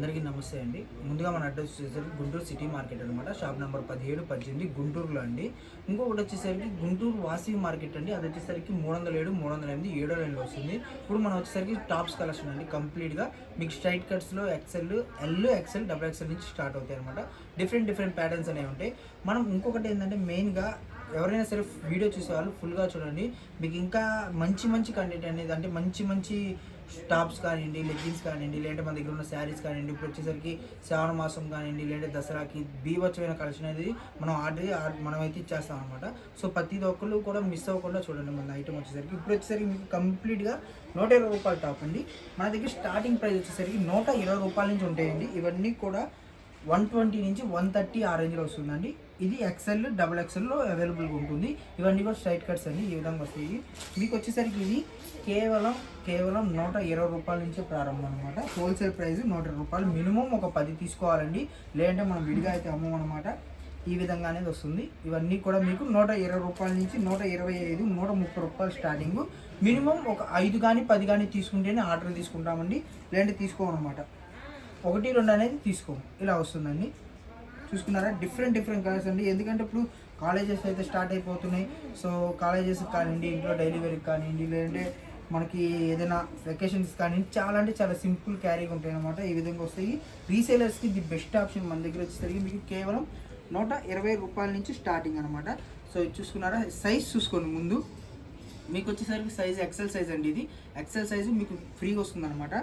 అందరికీ నమస్తే అండి. ముందుగా మన అడ్రస్ వచ్చేసరికి గుంటూరు సిటీ మార్కెట్ అనమాట షాప్ నెంబర్ పదిహేడు పద్దెనిమిది గుంటూరులో అండి. ఇంకొకటి వచ్చేసరికి గుంటూరు వాసి మార్కెట్ అండి. అది వచ్చేసరికి మూడు వందల ఏడు మూడు వందల ఎనిమిది ఏడో లైన్లో వస్తుంది. ఇప్పుడు మనం వచ్చేసరికి టాప్స్ కలెక్షన్ అండి. కంప్లీట్గా మీకు straight కట్స్లో XL L XL double XL నుంచి స్టార్ట్ అవుతాయి అనమాట డిఫరెంట్ డిఫరెంట్ ప్యాటర్న్స్ అనేవి ఉంటాయి. మనం ఇంకొకటి ఏంటంటే మెయిన్గా ఎవరైనా సరే వీడియో చూసే వాళ్ళు ఫుల్గా చూడండి. మీకు ఇంకా మంచి మంచి కంటెంట్ అనేది అంటే మంచి మంచి టాప్స్ కానివ్వండి లెగ్గిన్స్ కానివ్వండి లేదంటే మన దగ్గర ఉన్న శారీస్ కానివ్వండి ఇప్పుడు వచ్చేసరికి శ్రావణ మాసం కానివ్వండి లేదంటే దసరాకి బీభత్సమైన కలెక్షన్ అనేది మనం ఆర్డర్ మనం అయితే ఇచ్చేస్తాం అనమాట సో ప్రతి ఒక్కళ్ళు కూడా మిస్ అవ్వకుండా చూడండి మన ఐటమ్ వచ్చేసరికి. ఇప్పుడు వచ్చేసరికి మీకు కంప్లీట్గా నూట ఇరవై రూపాయల టాప్ అండి. మన దగ్గర స్టార్టింగ్ ప్రైస్ వచ్చేసరికి నూట ఇరవై రూపాయల నుంచి ఉంటాయండి. ఇవన్నీ కూడా వన్ ట్వంటీ నుంచి వన్ థర్టీ ఆ రేంజ్లో వస్తుందండి. ఇది ఎక్సెల్ డబుల్ ఎక్సెల్లో అవైలబుల్గా ఉంటుంది. ఇవన్నీ కూడా స్ట్రైట్ కట్స్ అండి ఈ విధంగా వస్తాయి. మీకు వచ్చేసరికి ఇది కేవలం కేవలం నూట ఇరవై రూపాయల నుంచే ప్రారంభం అనమాట హోల్సేల్ ప్రైస్ నూట రూపాయలు. మినిమం ఒక పది తీసుకోవాలండి. లేదంటే మనం విడిగా అయితే అమ్మం అనమాట ఈ విధంగా అనేది వస్తుంది. ఇవన్నీ కూడా మీకు నూట ఇరవై రూపాయల నుంచి నూట ఇరవై ఐదు నూట ముప్పై రూపాయలు స్టార్టింగ్ మినిమం ఒక ఐదు కానీ పది కానీ తీసుకుంటేనే ఆర్డర్ తీసుకుంటామండి. లేదంటే తీసుకోమన్నమాట. ఒకటి రెండు అనేది తీసుకోము. ఇలా వస్తుందండి. చూసుకున్నారా? డిఫరెంట్ డిఫరెంట్ కలర్స్ అండి. ఎందుకంటే ఇప్పుడు కాలేజెస్ అయితే స్టార్ట్ అయిపోతున్నాయి. సో కాలేజెస్ కానివ్వండి ఇంట్లో డైలీ వేర్కి కానివ్వండి లేదంటే మనకి ఏదైనా వెకేషన్స్ కానీ చాలా అంటే చాలా సింపుల్ క్యారీగా ఉంటాయి అనమాట ఈ విధంగా వస్తాయి. రీసేలర్స్కి ది బెస్ట్ ఆప్షన్ మన దగ్గర వచ్చేసరికి మీకు కేవలం నూట ఇరవై రూపాయల నుంచి స్టార్టింగ్ అనమాట సో ఇది చూసుకున్నారా? సైజ్ చూసుకోండి ముందు. మీకు వచ్చేసరికి సైజ్ ఎక్సెల్ సైజ్ అండి ఇది. ఎక్సెల్ సైజు మీకు ఫ్రీగా వస్తుంది అనమాట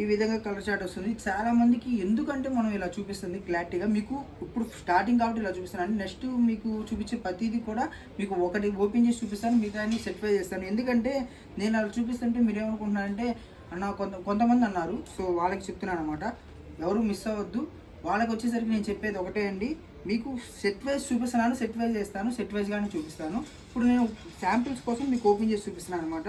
ఈ విధంగా కలర్ చార్ట్ వస్తుంది. చాలా మందికి ఎందుకంటే మనం ఇలా చూపిస్తుంది క్లారిటీగా మీకు ఇప్పుడు స్టార్టింగ్ కాబట్టి ఇలా చూపిస్తాను నెక్స్ట్ మీకు చూపించే ప్రతిదీ కూడా మీకు ఒకటి ఓపెన్ చేసి చూపిస్తాను. మిగతాన్ని సెటిఫై చేస్తాను. ఎందుకంటే నేను అలా చూపిస్తుంటే మీరు ఏమనుకుంటున్నారంటే అన్న కొంత కొంతమంది అన్నారు. సో వాళ్ళకి చెప్తున్నాను అనమాట ఎవరు మిస్ అవ్వద్దు. వాళ్ళకి వచ్చేసరికి నేను చెప్పేది ఒకటే అండి. మీకు సెట్ వైజ్ చూపిస్తున్నాను సెట్ వైజ్ చేస్తాను సెట్ వైజ్గానే చూపిస్తాను. ఇప్పుడు నేను శాంపిల్స్ కోసం మీకు ఓపెన్ చేసి చూపిస్తున్నాను అనమాట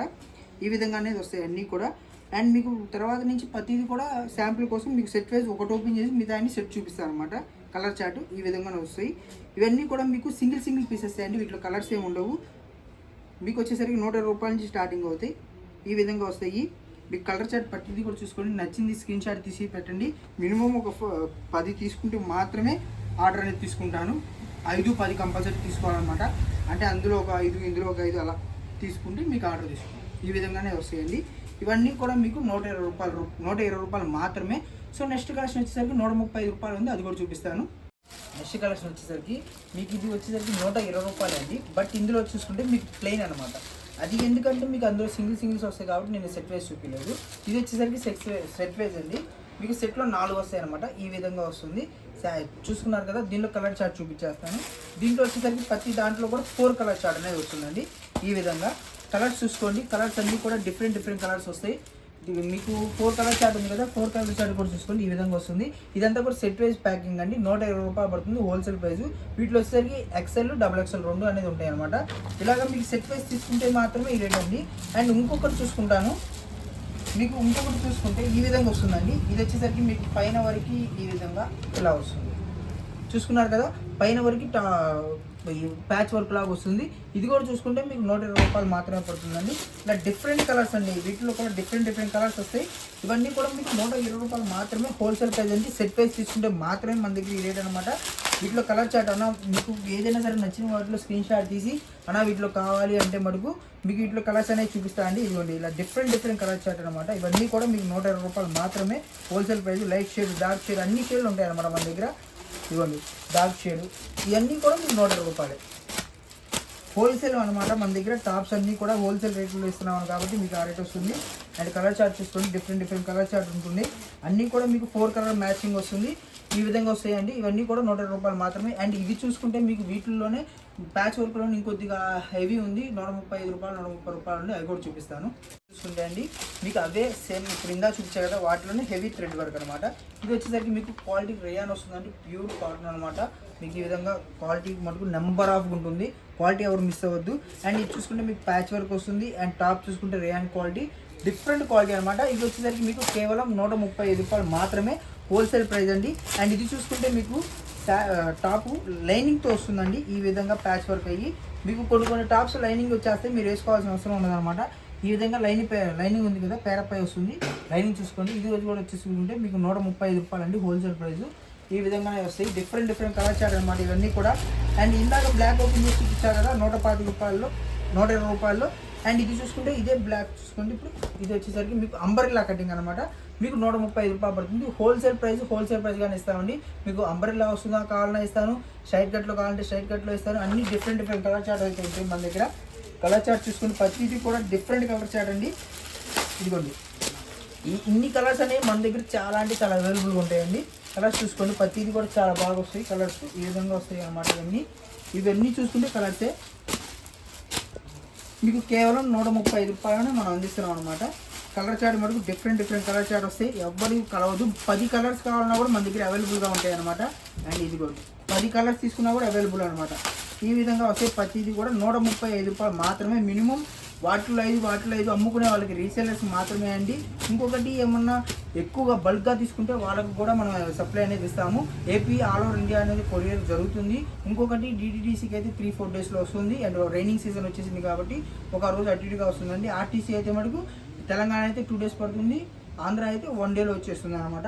ఈ విధంగా అనేది వస్తాయి అన్నీ కూడా. అండ్ మీకు తర్వాత నుంచి ప్రతిదీ కూడా శాంపుల్ కోసం మీకు సెట్ వైజ్ ఒకటి ఓపెన్ చేసి మిగతా అన్ని సెట్ చూపిస్తారు అనమాట కలర్ చార్ట్ ఈ విధంగానే వస్తాయి. ఇవన్నీ కూడా మీకు సింగిల్ సింగిల్ పీసెస్ అండి. వీటిలో కలర్స్ ఏమి ఉండవు. మీకు వచ్చేసరికి నూట రూపాయల నుంచి స్టార్టింగ్ అవుతాయి. ఈ విధంగా వస్తాయి. మీకు కలర్ చార్ట్ పట్టింది కూడా చూసుకోండి. నచ్చింది స్క్రీన్ షాట్ తీసి పెట్టండి. మినిమం ఒక పది తీసుకుంటే మాత్రమే ఆర్డర్ అనేది తీసుకుంటాను. ఐదు పది కంపల్సరీ తీసుకోవాలన్నమాట. అంటే అందులో ఒక ఐదు ఇందులో ఒక ఐదు అలా తీసుకుంటే మీకు ఆర్డర్ తీసుకుంటాం ఈ విధంగానే వస్తాయండి. ఇవన్నీ కూడా మీకు నూట ఇరవై రూపాయలు నూట ఇరవై రూపాయలు మాత్రమే. సో నెక్స్ట్ కలెక్షన్ వచ్చేసరికి నూట ముప్పై రూపాయలు ఉంది అది కూడా చూపిస్తాను. నెక్స్ట్ కలెక్షన్ వచ్చేసరికి మీకు ఇది వచ్చేసరికి నూట ఇరవై రూపాయలు అండి. బట్ ఇందులో చూసుకుంటే మీకు ప్లెయిన్ అనమాట అది ఎందుకంటే మీకు అందులో సింగిల్ సింగిల్స్ వస్తాయి కాబట్టి నేను సెట్ వైజ్ చూపించలేదు ఇది వచ్చేసరికి సెట్ సెట్ వైజ్ అండి. మీకు సెట్లో నాలుగు వస్తాయి అనమాట ఈ విధంగా వస్తుంది. చూసుకున్నారు కదా దీనిలో కలర్ చార్ట్ చూపించేస్తాను. దీంట్లో వచ్చేసరికి ప్రతి దాంట్లో కూడా ఫోర్ కలర్ చార్ట్ అనేది వస్తుందండి. ఈ విధంగా. కలర్స్ చూసుకోండి. కలర్స్ అన్నీ కూడా డిఫరెంట్ డిఫరెంట్ కలర్స్ వస్తాయి. మీకు ఫోర్ కలర్ చార్ట్ ఉంది కదా ఫోర్ కలర్ చార్ట్ కూడా చూసుకోండి ఈ విధంగా వస్తుంది. ఇదంతా కూడా సెట్ వైజ్ ప్యాకింగ్ అండి. నూట ఇరవై రూపాయలు పడుతుంది హోల్సేల్ ప్రైస్ వీటిలో వచ్చేసరికి ఎక్సెల్ డబుల్ ఎక్సెల్ రెండు అనేది ఉంటాయి అనమాట ఇలాగ మీకు సెట్ వైజ్ తీసుకుంటే మాత్రమే ఈ రేట్ అండి. అండ్ ఇంకొకటి చూసుకుంటాను. మీకు ఇంకొకటి చూసుకుంటే ఈ విధంగా వస్తుందండి. ఇది వచ్చేసరికి మీకు పైన వరకు ఈ విధంగా ఇలా వస్తుంది. చూసుకున్నారు కదా? పైన వరకు ప్యాచ్ వర్క్ లాగా వస్తుంది. ఇది కూడా చూసుకుంటే మీకు నూట ఇరవై రూపాయలు మాత్రమే పడుతుందండి. ఇలా డిఫరెంట్ కలర్స్ అండి. వీటిలో కూడా డిఫరెంట్ డిఫరెంట్ కలర్స్ వస్తాయి. ఇవన్నీ కూడా మీకు నూట ఇరవై రూపాయలు మాత్రమే హోల్సేల్ ప్రైస్ అండి. సెట్ ప్రైస్ తీసుకుంటే మాత్రమే మన దగ్గర ఈ రేట్ అనమాట వీటిలో కలర్ చార్ట్ అన్న మీకు ఏదైనా సరే నచ్చిన వాటిలో స్క్రీన్ షాట్ తీసి అన్న వీటిలో కావాలి అంటే మటుకు మీకు వీటిలో కలర్స్ అనేవి చూపిస్తా అండి. ఇదిగోండి ఇలా డిఫరెంట్ డిఫరెంట్ కలర్ చార్ట్ అనమాట ఇవన్నీ కూడా మీకు నూట ఇరవై రూపాయలు మాత్రమే wholesale price light shade dark shade అన్ని షేడ్లు ఉంటాయి అనమాట మన దగ్గర. ఇవ్వండి డార్క్ షేడ్ ఇవన్నీ కూడా మీకు నూట రూపాయలే. హోల్సేల్ అనమాట మన దగ్గర టాప్స్ అన్నీ కూడా హోల్సేల్ రేట్లో ఇస్తున్నాం కాబట్టి మీకు ఆ రేట్ వస్తుంది. అండ్ కలర్ చార్ట్ చూసుకోండి డిఫరెంట్ డిఫరెంట్ కలర్ చార్ట్ ఉంటుంది. అన్నీ కూడా మీకు ఫోర్ కలర్ మ్యాచింగ్ వస్తుంది. ఈ విధంగా వస్తాయండి. ఇవన్నీ కూడా నూట రూపాయలు మాత్రమే. అండ్ ఇది చూసుకుంటే మీకు వీటిల్లోనే ప్యాచ్ వర్క్లోనే ఇంకొద్దిగా హెవీ ఉంది. నూట ముప్పై ఐదు రూపాయలు నూట ముప్పై రూపాయలు ఉంది. అవి కూడా చూపిస్తాను. చూసుకుంటే మీకు అవే సేమ్ క్రింద ఇందా చూపించా కదా వాటిలోనే హెవీ థ్రెడ్ వర్క్ అనమాట ఇది వచ్చేసరికి మీకు క్వాలిటీ రేయాన్ వస్తుందండి ప్యూర్ కాటన్ అనమాట మీకు ఈ విధంగా క్వాలిటీ మటుకు నెంబర్ ఆఫ్ ఉంటుంది. క్వాలిటీ ఎవరు మిస్ అవ్వద్దు. అండ్ ఇది చూసుకుంటే మీకు ప్యాచ్ వర్క్ వస్తుంది. అండ్ టాప్ చూసుకుంటే రేయాన్ క్వాలిటీ డిఫరెంట్ క్వాలిటీ అనమాట ఇది వచ్చేసరికి మీకు కేవలం నూట ముప్పై ఐదు రూపాయలు మాత్రమే హోల్సేల్ ప్రైస్ అండి. అండ్ ఇది చూసుకుంటే మీకు టాప్ లైనింగ్తో వస్తుందండి. ఈ విధంగా ప్యాచ్ వర్క్ అయ్యి మీకు కొన్ని కొన్ని టాప్స్ లైనింగ్ వచ్చేస్తే మీరు వేసుకోవాల్సిన అవసరం ఉండదన్నమాట. ఈ విధంగా లైనింగ్ లైనింగ్ ఉంది కదా పేరపై వస్తుంది. లైనింగ్ చూసుకోండి. ఇది రోజు కూడా వచ్చేసుకుంటే మీకు నూట ముప్పై ఐదు రూపాయలు అండి హోల్సేల్ ప్రైస్. ఈ విధంగానే వస్తాయి. డిఫరెంట్ డిఫరెంట్ కలర్ చార్ట్ అనమాట ఇవన్నీ కూడా. అండ్ ఇందాక బ్లాక్ ఓపెన్ చేసి చూపించారు కదా నూట పాతి రూపాయల్లో నూట ఇరవై రూపాయల్లో. అండ్ ఇది చూసుకుంటే ఇదే బ్లాక్ చూసుకోండి. ఇప్పుడు ఇది వచ్చేసరికి మీకు అంబరిలా కటింగ్ అనమాట మీకు నూట ముప్పై ఐదు రూపాయలు పడుతుంది. హోల్సేల్ ప్రైస్ హోల్సేల్ ప్రైస్గానే ఇస్తామండి. మీకు అంబరిలా వస్తుందా కావాలన్నా ఇస్తాను. షైట్ కట్లో కావాలంటే షైట్ కట్లో ఇస్తాను. అన్ని డిఫరెంట్ డిఫరెంట్ కలర్ చార్ట్ అయితే ఉంటాయి మన దగ్గర. కలర్ చార్ట్ చూసుకుని ప్రతిదీ కూడా డిఫరెంట్ కలర్ చార్ట్ అండి. ఇదిగోండి. ఈ ఇన్ని కలర్స్ అనేవి మన దగ్గర చాలా అంటే చాలా అవైలబుల్గా ఉంటాయండి. కలర్స్ చూసుకోండి ప్రతిదీ కూడా చాలా బాగా వస్తాయి. కలర్స్ ఈ విధంగా వస్తాయి అన్నమాట ఇవన్నీ. ఇవన్నీ చూసుకుంటే కలర్సే మీకు కేవలం నూట ముప్పై ఐదు రూపాయలను మనం అందిస్తున్నాం అనమాట కలర్ చాట్ మటుకు డిఫరెంట్ డిఫరెంట్ కలర్ చాట్ వస్తాయి ఎవ్వరికి కలవద్దు పది కలర్స్ కావాలన్నా కూడా మన దగ్గర అవైలబుల్గా ఉంటాయి అనమాట అండ్ ఇది కూడా పది కలర్స్ తీసుకున్నా కూడా అవైలబుల్ అనమాట ఈ విధంగా వస్తే ప్రతిదీ కూడా నూట ముప్పై ఐదు రూపాయలు మాత్రమే మినిమం. వాటిలో ఐదు వాటిలో ఐదు అమ్ముకునే వాళ్ళకి రీసేలర్స్ మాత్రమే అండి. ఇంకొకటి ఏమన్నా ఎక్కువగా బల్క్గా తీసుకుంటే వాళ్ళకు కూడా మనం సప్లై అనేది ఇస్తాము. ఏపీ ఆల్ ఓవర్ ఇండియా అనేది కొరియర్ జరుగుతుంది. ఇంకొకటి డిటిడిసికి అయితే త్రీ ఫోర్ డేస్లో వస్తుంది. అండ్ రైనింగ్ సీజన్ వచ్చేసింది కాబట్టి ఒక రోజు అటు ఇటుగా వస్తుందండి. ఆర్టీసీ అయితే మటుకు తెలంగాణ అయితే టూ డేస్ పడుతుంది. ఆంధ్ర అయితే వన్ డేలో వచ్చేస్తుంది అనమాట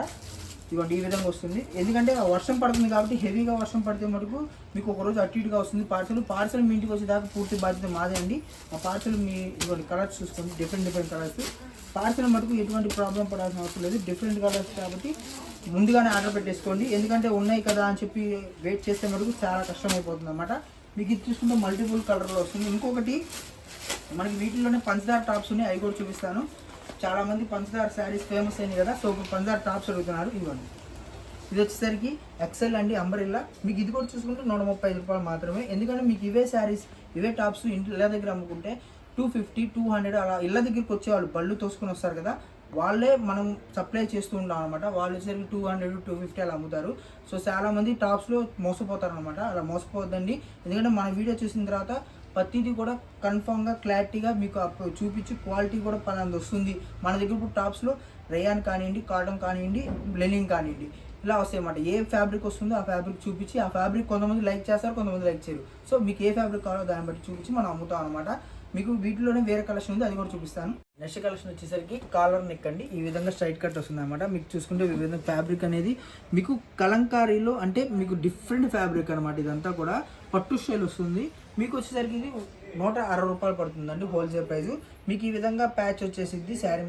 ఇదిగోండి ఈ విధంగా వస్తుంది. ఎందుకంటే ఆ వర్షం పడుతుంది కాబట్టి హెవీగా వర్షం పడితే మటుకు మీకు ఒక రోజు అటు ఇటుగా వస్తుంది. పార్సల్ పార్సల్ మీ ఇంటికి వచ్చేదాకా పూర్తి బాధ్యత మాదే అండి. ఆ పార్సల్ మీ ఇదిగోండి కలర్స్ చూసుకోండి. డిఫరెంట్ డిఫరెంట్ కలర్స్ పార్సల్ మటుకు ఎటువంటి ప్రాబ్లం పడాల్సిన అవసరం లేదు. డిఫరెంట్ కలర్స్ కాబట్టి ముందుగానే ఆర్డర్ పెట్టేసుకోండి. ఎందుకంటే ఉన్నాయి కదా అని చెప్పి వెయిట్ చేస్తే మటుకు చాలా కష్టం అయిపోతుంది అనమాట మీకు ఇది చూసుకుంటే మల్టిపుల్ కలర్లో వస్తుంది. ఇంకొకటి మనకి వీటిలోనే పంచదార టాప్స్ ఉన్నాయి. అవి కూడా చూపిస్తాను. చాలా మంది పంచదార శారీస్ ఫేమస్ అయినాయి కదా సో ఇప్పుడు పంచదార టాప్స్ అడుగుతున్నారు ఇవ్వండి. ఇది వచ్చేసరికి ఎక్సెల్ అండి అంబరిల్లా మీకు ఇది కూడా చూసుకుంటే నూట ముప్పై రూపాయలు మాత్రమే. ఎందుకంటే మీకు ఇవే శారీస్ ఇవే టాప్స్ ఇంట్లో ఇళ్ళ దగ్గర అమ్ముకుంటే టూ ఫిఫ్టీ టూ హండ్రెడ్ అలా ఇళ్ళ దగ్గరికి వచ్చే వాళ్ళు బళ్ళు తోసుకొని వస్తారు కదా వాళ్ళే మనం సప్లై చేస్తూ ఉంటాం అనమాట వాళ్ళు వచ్చేసరికి టూ హండ్రెడ్ టూ ఫిఫ్టీ అలా అమ్ముతారు. సో చాలామంది టాప్స్లో మోసపోతారు అనమాట అలా మోసపోవద్దండి. ఎందుకంటే మన వీడియో చూసిన తర్వాత ప్రతిదీ కూడా కన్ఫామ్గా క్లారిటీగా మీకు చూపించి క్వాలిటీ కూడా పలాంది వస్తుంది. మన దగ్గర ఇప్పుడు టాప్స్లో రేయాన్ కానివ్వండి కాటన్ కానివ్వండి బ్లెనింగ్ కానివ్వండి. ఇలా వస్తాయి అన్నమాట ఏ ఫ్యాబ్రిక్ వస్తుందో ఆ ఫ్యాబ్రిక్ చూపించి ఆ ఫ్యాబ్రిక్ కొంతమంది లైక్ చేస్తారు కొంతమంది లైక్ చేయరు. సో మీకు ఏ ఫ్యాబ్రిక్ కావాలో దాన్ని బట్టి చూపించి మనం అమ్ముతాం అనమాట మీకు వీటిలోనే వేరే కలెక్షన్ ఉంది అది కూడా చూపిస్తాను. నెక్స్ట్ కలెక్షన్ వచ్చేసరికి కాలర్ నెక్ అండి. ఈ విధంగా స్ట్రైట్ కట్ వస్తుంది అనమాట మీకు చూసుకుంటే ఈ విధంగా ఫ్యాబ్రిక్ అనేది మీకు కలంకారీలో అంటే మీకు డిఫరెంట్ ఫ్యాబ్రిక్ అనమాట ఇదంతా కూడా పట్టు స్టైల్ వస్తుంది. మీకు వచ్చేసరికి ఇది నూట అరవై రూపాయలు పడుతుందండి హోల్సేల్ ప్రైస్. మీకు ఈ విధంగా ప్యాచ్ వచ్చేసింది శారీ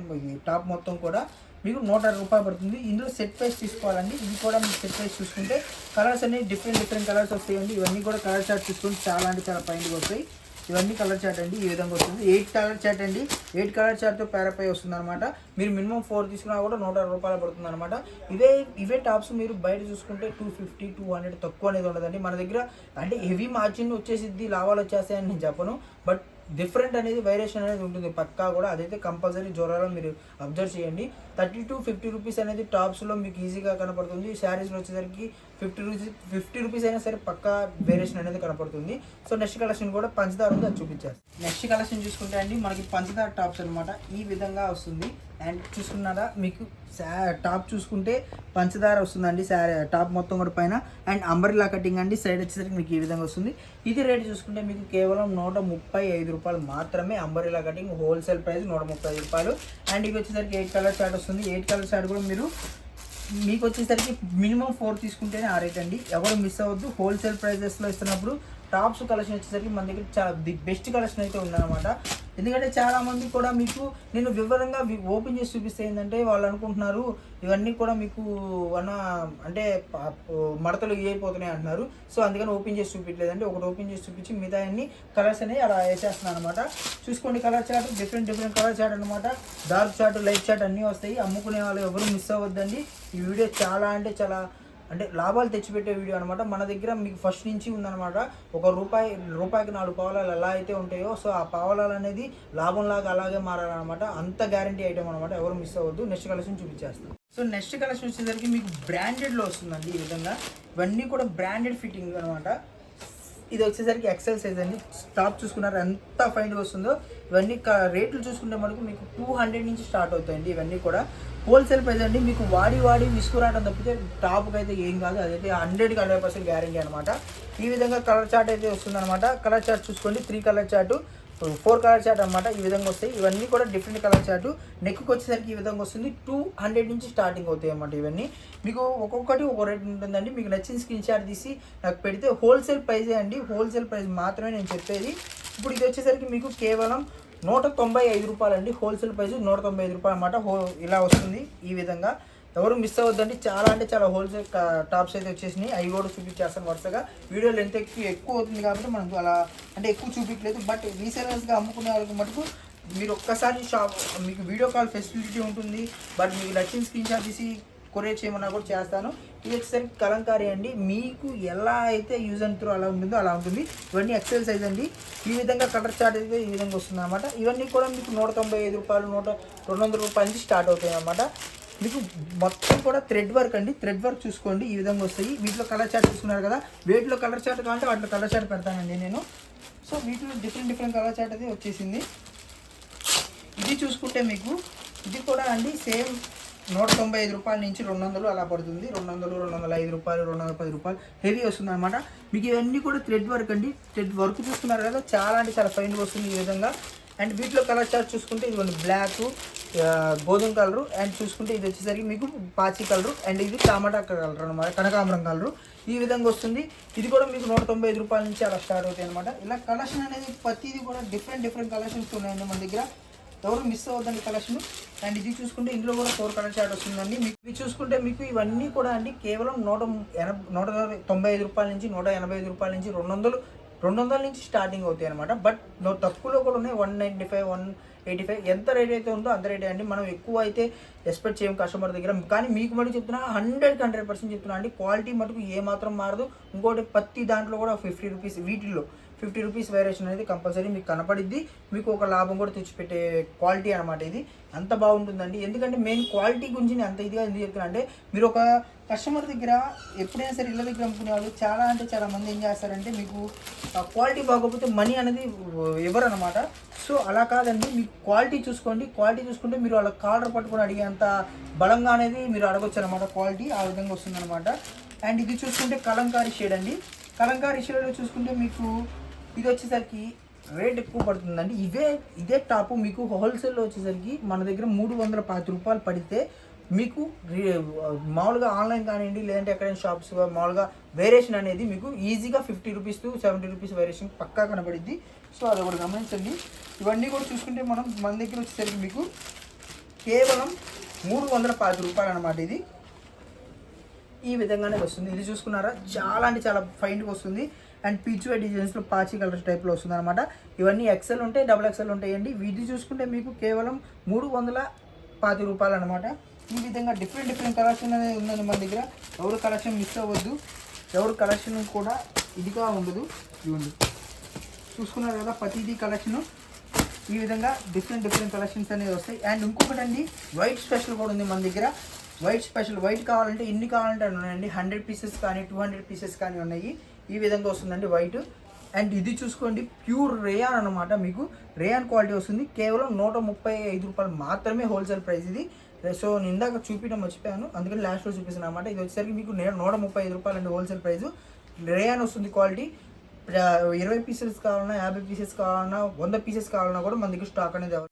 టాప్ మొత్తం కూడా. మీకు నూట అరవై రూపాయలు పడుతుంది. ఇందులో సెట్ ప్రైస్ తీసుకోవాలండి. ఇది కూడా మీకు సెట్ ప్రైస్ చూసుకుంటే కలర్స్ అన్ని డిఫరెంట్ డిఫరెంట్ కలర్స్ వస్తాయండి. ఇవన్నీ కూడా కలర్ చార్ట్ చూసుకుంటే చాలా అంటే చాలా పైన వస్తాయి. ఇవన్నీ కలర్ చార్ట్ అండి ఈ విధంగా వస్తుంది. ఎయిట్ కలర్ చార్ట్ అండి. ఎయిట్ కలర్ చార్ట్తో పేరపై వస్తుంది అనమాట మీరు మినిమం ఫోర్ తీసుకున్నా కూడా నూట అరవై రూపాయలు పడుతుంది అనమాట ఇవే ఇవే టాప్స్ మీరు బయట చూసుకుంటే టూ ఫిఫ్టీ టూ హండ్రెడ్ తక్కువ అనేది ఉండదండి. మన దగ్గర అంటే హెవీ మార్జిన్ వచ్చేసిద్ది లాభాలు వచ్చేస్తాయని నేను చెప్పను. బట్ డిఫరెంట్ అనేది వేరియేషన్ అనేది ఉంటుంది. పక్కా కూడా అదైతే కంపల్సరీ జ్వరాలో మీరు అబ్జర్వ్ చేయండి. థర్టీ టు ఫిఫ్టీ రూపీస్ అనేది టాప్స్లో మీకు ఈజీగా కనపడుతుంది. శారీస్లో వచ్చేసరికి ఫిఫ్టీ రూపీస్ ఫిఫ్టీ రూపీస్ అయినా సరే పక్కా వేరియేషన్ అనేది కనపడుతుంది. సో నెక్స్ట్ కలెక్షన్ కూడా పంచదార ఉంది అది చూపించారు నెక్స్ట్ కలెక్షన్ చూసుకుంటే అండి మనకి పంచదార టాప్స్ అనమాట ఈ విధంగా వస్తుంది. అండ్ చూసుకున్నారా? మీకు టాప్ చూసుకుంటే పంచదార వస్తుందండి శారీ టాప్ మొత్తం కూడా పైన. అండ్ అంబరిలా కటింగ్ అండి సైడ్ వచ్చేసరికి మీకు ఈ విధంగా వస్తుంది. ఇది రేట్ చూసుకుంటే మీకు కేవలం నూట ముప్పై ఐదు రూపాయలు మాత్రమే అంబరిలా కటింగ్ హోల్సేల్ ప్రైస్ నూట ముప్పై ఐదు రూపాయలు. అండ్ ఇవి వచ్చేసరికి ఎయిట్ కలర్ షార్ట్ వస్తుంది. ఎయిట్ కలర్ షార్ట్ కూడా మీరు మీకు వచ్చేసరికి మినిమం ఫోర్ తీసుకుంటేనే ఆ రేట్ అండి. ఎవరు మిస్ అవ్వద్దు హోల్సేల్ ప్రైజెస్లో ఇస్తున్నప్పుడు టాప్స్ కలెక్షన్ వచ్చేసరికి మన దగ్గర చాలా ది బెస్ట్ కలెక్షన్ అయితే ఉందన్నమాట. ఎందుకంటే చాలామంది కూడా మీకు నేను వివరంగా ఓపెన్ చేసి చూపిస్తే ఏంటంటే వాళ్ళు అనుకుంటున్నారు ఇవన్నీ కూడా మీకు అన్న అంటే మడతలు అయిపోతున్నాయి అంటున్నారు. సో అందుకని ఓపెన్ చేసి చూపించలేదండి ఒకటి ఓపెన్ చేసి చూపించి మిగతా అన్ని కలర్స్ అనేవి అలా వేసేస్తున్నాను అనమాట చూసుకోండి colour chart different different colour chart అనమాట డార్క్ చార్ట్ లైట్ చార్ట్ అన్నీ వస్తాయి. అమ్ముకునే వాళ్ళు ఎవరు మిస్ అవ్వద్దండి. ఈ వీడియో చాలా అంటే చాలా అంటే లాభాలు తెచ్చిపెట్టే వీడియో అనమాట మన దగ్గర మీకు ఫస్ట్ నుంచి ఉందన్నమాట. ఒక రూపాయి రూపాయికి నాలుగు పావలాలు ఎలా అయితే ఉంటాయో సో ఆ పావలాలు అనేది లాభంలాగా అలాగే మారాలన్నమాట. అంత గ్యారంటీ ఐటమ్ అనమాట ఎవరు మిస్ అవ్వద్దు. నెక్స్ట్ కలెక్షన్ చూపించేస్తాం. సో నెక్స్ట్ కలెక్షన్ వచ్చేసరికి మీకు బ్రాండెడ్లో వస్తుందండి ఈ విధంగా. ఇవన్నీ కూడా బ్రాండెడ్ ఫిట్టింగ్ అనమాట ఇది వచ్చేసరికి ఎక్సెల్ సైజ్ అండి. టాప్ చూసుకున్నారు ఎంత ఫైన్ వస్తుందో. ఇవన్నీ రేట్లు చూసుకుంటే మనకు మీకు టూ హండ్రెడ్ నుంచి స్టార్ట్ అవుతాయండి ఇవన్నీ కూడా. హోల్సేల్ ప్రైస్ అండి. మీకు వాడి వాడి విసుకురావడం తప్పితే టాప్కి అయితే ఏం కాదు. అదైతే హండ్రెడ్కి హండ్రెడ్ పర్సెంట్ గ్యారంటీ అనమాట ఈ విధంగా కలర్ చార్ట్ అయితే వస్తుందన్నమాట. కలర్ చార్ట్ చూసుకోండి. Three colour chart four colour chart అనమాట ఈ విధంగా వస్తాయి. ఇవన్నీ కూడా డిఫరెంట్ కలర్ చార్ట్ నెక్కి వచ్చేసరికి ఈ విధంగా వస్తుంది. టూ హండ్రెడ్ నుంచి స్టార్టింగ్ అవుతాయి అన్నమాట ఇవన్నీ. మీకు ఒక్కొక్కటి ఒక రేట్ ఉంటుందండి. మీకు నచ్చిన స్క్రీన్ షాట్ తీసి నాకు పెడితే హోల్సేల్ ప్రైజే అండి. హోల్సేల్ ప్రైస్ మాత్రమే నేను చెప్పేది. ఇప్పుడు ఇది వచ్చేసరికి మీకు కేవలం నూట తొంభై ఐదు రూపాయలు అండి హోల్సేల్ ప్రైస్ నూట తొంభై ఐదు రూపాయలు అనమాట హో ఇలా వస్తుంది ఈ విధంగా. ఎవరు మిస్ అవ్వద్దండి. చాలా అంటే చాలా హోల్సేల్ టాప్స్ అయితే వచ్చేసినాయి. అవి కూడా చూపించేస్తాను వరుసగా. వీడియో లెంత్ ఎక్కువ ఎక్కువ అవుతుంది కాబట్టి మనం అలా అంటే ఎక్కువ చూపించలేదు. బట్ రీసేలర్స్గా అమ్ముకునే వాళ్ళకి మటుకు మీరు ఒక్కసారి షాప్ మీకు వీడియో కాల్ ఫెసిలిటీ ఉంటుంది. బట్ మీకు నచ్చిన స్క్రీన్ షాట్ తీసి కొరియర్ చేయమన్నా కూడా చేస్తాను. ఇది ఒకసారి కలంకారీ అండి. మీకు ఎలా అయితే యూజ్ అండ్ త్రూ అలా ఉంటుందో అలా ఉంటుంది. ఇవన్నీ ఎక్సెల్ సైజ్ అండి. ఈ విధంగా కలర్ చార్ట్ అయితే ఈ విధంగా వస్తుంది అనమాట ఇవన్నీ కూడా మీకు నూట తొంభై ఐదు రూపాయలు నూట రెండు వందల రూపాయల నుంచి స్టార్ట్ అవుతాయి అనమాట మీకు మొత్తం కూడా థ్రెడ్ వర్క్ అండి. థ్రెడ్ వర్క్ చూసుకోండి. ఈ విధంగా వస్తాయి. వీటిలో కలర్ చార్ట్ చూసుకున్నారు కదా. వీటిలో కలర్ చార్ట్ కావాలంటే వాటిలో కలర్ చార్ట్ పెడతానండి నేను. సో వీటిలో డిఫరెంట్ డిఫరెంట్ కలర్ చార్ట్ అయితే వచ్చేసింది. ఇది చూసుకుంటే మీకు ఇది కూడా అండి సేమ్ నూట తొంభై ఐదు రూపాయల నుంచి రెండు వందలు అలా పడుతుంది. రెండు వందలు రెండు వందల ఐదు రూపాయలు రెండు వందల పది రూపాయలు. హెవీ వస్తుంది అనమాట మీకు ఇవన్నీ కూడా థ్రెడ్ వర్క్ అండి. థ్రెడ్ వర్క్ చూస్తున్నారు కదా చాలా అంటే చాలా ఫైన్ వస్తుంది ఈ విధంగా. అండ్ వీటిలో కలర్ చార్ట్ చూసుకుంటే ఇది బ్లాక్ గోధుమ కలరు అండ్ చూసుకుంటే ఇది వచ్చేసరికి మీకు పాచి కలరు అండ్ ఇది టమాటా కలర్ అనమాట కనకాంబరం కలరు ఈ విధంగా వస్తుంది. ఇది కూడా మీకు నూట తొంభై ఐదు రూపాయల నుంచి అలా స్టార్ట్ అవుతాయి అనమాట ఇలా కలెక్షన్ అనేది ప్రతిదీ కూడా డిఫరెంట్ డిఫరెంట్ కలెక్షన్స్ ఉన్నాయండి మన దగ్గర. ఎవరు మిస్ అవ్వద్దండి కలెక్షన్. అండ్ ఇది చూసుకుంటే ఇందులో కూడా ఫోర్ కలర్ చార్ట్ వస్తుందండి. మీకు ఇవి చూసుకుంటే మీకు ఇవన్నీ కూడా అండి కేవలం నూట ఎనభై నూట తొంభై ఐదు రూపాయల నుంచి నూట ఎనభై ఐదు రూపాయల నుంచి రెండు వందలు రెండు వందల నుంచి స్టార్టింగ్ అవుతాయి అనమాట బట్ తక్కువలో కూడా ఉన్నాయి. One ninety five one eighty five ఎంత రేట్ అయితే ఉందో అంత రేటే అండి. మనం ఎక్కువ అయితే ఎక్స్పెక్ట్ చేయం కస్టమర్ దగ్గర. కానీ మీకు మటుకు చెప్తున్నా హండ్రెడ్కి హండ్రెడ్ పర్సెంట్ చెప్తున్నా అండి. క్వాలిటీ మటుకు ఏ మాత్రం మారదు. ఇంకోటి ప్రతి దాంట్లో కూడా ఫిఫ్టీ రూపీస్ వీటిల్లో ఫిఫ్టీ రూపీస్ వేరియేషన్ అనేది కంపల్సరీ మీకు కనపడిద్ది. మీకు ఒక లాభం కూడా తెచ్చిపెట్టే క్వాలిటీ అనమాట ఇది. అంత బాగుంటుందండి. ఎందుకంటే మెయిన్ క్వాలిటీ గురించి నేను అంత ఇదిగా ఎందుకు చెప్తున్నా అంటే మీరు ఒక కస్టమర్ దగ్గర ఎప్పుడైనా సరే ఇళ్ళ దగ్గర అమ్ముకునే వాళ్ళు చాలా అంటే చాలా మంది ఏం చేస్తారంటే మీకు క్వాలిటీ బాగోకపోతే మనీ అనేది ఇవ్వరు అనమాట సో అలా కాదండి. మీకు క్వాలిటీ చూసుకోండి. క్వాలిటీ చూసుకుంటే మీరు వాళ్ళ కాలర్ పట్టుకొని అడిగేంత బలంగా అనేది మీరు అడగొచ్చు అనమాట క్వాలిటీ ఆ విధంగా వస్తుందన్నమాట. అండ్ ఇది చూసుకుంటే కలంకారీ షేడ్ అండి. కలంకారీ షేడ్లో చూసుకుంటే మీకు ఇది వచ్చేసరికి రేట్ ఎక్కువ పడుతుందండి. ఇవే ఇదే టాప్ మీకు హోల్సేల్లో వచ్చేసరికి మన దగ్గర మూడు వందల పాతి రూపాయలు పడితే మీకు రి- మామూలుగా ఆన్లైన్ కానివ్వండి లేదంటే ఎక్కడైనా షాప్స్ మామూలుగా వేరియేషన్ అనేది మీకు ఈజీగా fifty rupees to seventy rupees variation పక్కా కనబడిద్ది. సో అది ఒకటి గమనించండి. ఇవన్నీ కూడా చూసుకుంటే మనం మన దగ్గర వచ్చేసరికి మీకు కేవలం మూడు వందల పాతి రూపాయలు అనమాట ఇది. ఈ విధంగానే వస్తుంది. ఇది చూసుకున్నారా? చాలా అంటే చాలా ఫైన్గా వస్తుంది. అండ్ పీచ్ డిజైన్స్లో పాచి కలర్ టైప్లో వస్తుంది అనమాట ఇవన్నీ ఎక్సెల్ ఉంటాయి డబుల్ ఎక్సెల్ ఉంటాయండి. వీటి చూసుకుంటే మీకు కేవలం మూడు వందల పాతి రూపాయలు అనమాట ఈ విధంగా డిఫరెంట్ డిఫరెంట్ కలెక్షన్ అనేది ఉందండి మన దగ్గర. ఎవరు కలెక్షన్ మిస్ అవ్వద్దు. ఎవరు కలెక్షన్ కూడా ఇదిగా ఉండదు. ఇవ్వండి చూసుకున్నారు కదా ప్రతిదీ కలెక్షను ఈ విధంగా డిఫరెంట్ డిఫరెంట్ కలెక్షన్స్ అనేవి వస్తాయి. అండ్ ఇంకొకటి అండి వైట్ స్పెషల్ కూడా ఉంది మన దగ్గర. వైట్ స్పెషల్ వైట్ కావాలంటే ఇన్ని కావాలంటే ఉన్నాయండి. హండ్రెడ్ పీసెస్ కానీ టూ హండ్రెడ్ పీసెస్ కానీ ఉన్నాయి. ఈ విధంగా వస్తుందండి వైట్ అండ్ ఇది చూసుకోండి ప్యూర్ రేయాన్ అనమాట మీకు. రేయాన్ క్వాలిటీ వస్తుంది. కేవలం నూట ముప్పై ఐదు రూపాయలు మాత్రమే హోల్సేల్ ప్రైస్ ఇది. సో నేను ఇందాక చూపించడం మర్చిపోయాను. అందుకని లాస్ట్లో చూపిస్తాను అనమాట ఇది వచ్చేసరికి మీకు నే- నూట ముప్పై ఐదు రూపాయలు అండి హోల్సేల్ ప్రైస్ రేయాన్ వస్తుంది క్వాలిటీ ఇరవై పీసెస్ కావాలన్నా యాభై పీసెస్ కావాలన్నా వంద పీసెస్ కావాలన్నా కూడా మన దగ్గర స్టాక్ అనేది